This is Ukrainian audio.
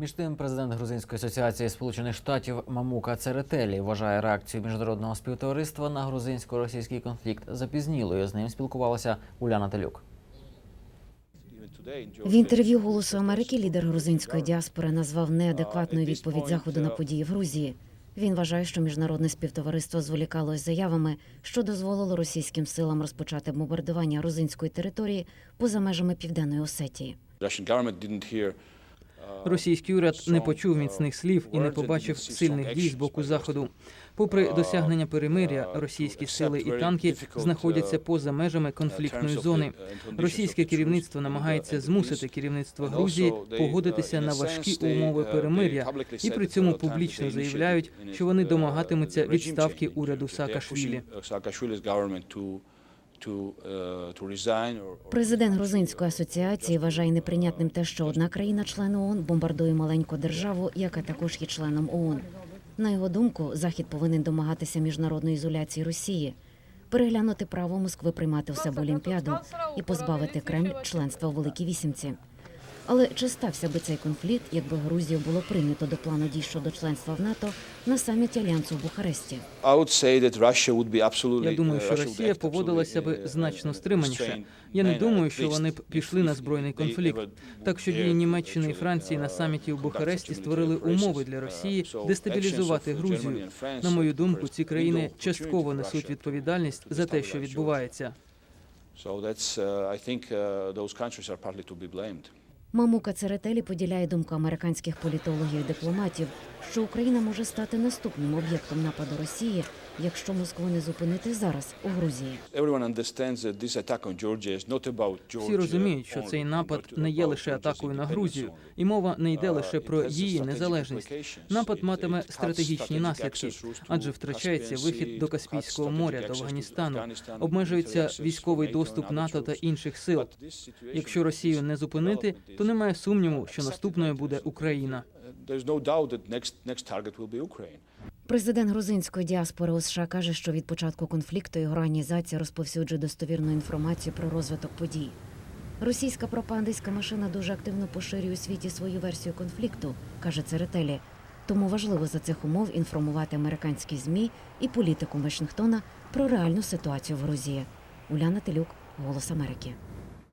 Між тим, президент Грузинської асоціації Сполучених Штатів Мамука Церетелі вважає реакцію міжнародного співтовариства на грузинсько-російський конфлікт запізнілою. З ним спілкувалася Уляна Телюк. В інтерв'ю Голосу Америки лідер грузинської діаспори назвав неадекватною відповідь заходу на події в Грузії. Він вважає, що міжнародне співтовариство зволікало із заявами, що дозволило російським силам розпочати бомбардування грузинської території поза межами південної Осетії. Російський уряд не почув міцних слів і не побачив сильних дій з боку заходу. Попри досягнення перемиря, російські сили і танки знаходяться поза межами конфліктної зони. Російське керівництво намагається змусити керівництво Грузії погодитися на важкі умови перемиря, і при цьому публічно заявляють, що вони домагатимуться відставки уряду Саакашвілі. Президент грузинської асоціації вважає неприйнятним те, що одна країна-член ООН бомбардує маленьку державу, яка також є членом ООН. На його думку, Захід повинен домагатися міжнародної ізоляції Росії, переглянути право Москви приймати у себе Олімпіаду і позбавити Кремль членства у Великій Вісімці. Але чи стався би цей конфлікт, якби Грузію було прийнято до плану дій щодо членства в НАТО на саміті альянсу в Бухаресті? Я думаю, що Росія поводилася би значно стриманіше. Я не думаю, що вони б пішли на збройний конфлікт. Так що дії Німеччини і Франції на саміті у Бухаресті створили умови для Росії дестабілізувати Грузію. На мою думку, ці країни частково несуть відповідальність за те, що відбувається. So that's, uh, I think, uh, those countries are partly to be blamed. Мамука Церетелі поділяє думку американських політологів і дипломатів, що Україна може стати наступним об'єктом нападу Росії, якщо Москву не зупинити зараз у Грузії. Всі розуміють, що цей напад не є лише атакою на Грузію, і мова не йде лише про Uh, it has її незалежність. Напад матиме стратегічні наслідки, адже втрачається вихід до Каспійського моря та Афганістану, обмежується військовий доступ НАТО та інших сил. Якщо Росію не зупинити, то немає сумніву, що наступною буде Україна. Президент грузинської діаспори у США каже, що від початку конфлікту його організація розповсюджує достовірну інформацію про розвиток подій. Російська пропагандистська машина дуже активно поширює у світі свою версію конфлікту, каже Церетелі. Тому важливо за цих умов інформувати американські змі і політику Вашингтона про реальну ситуацію в Грузії. Уляна Телюк, Голос Америки.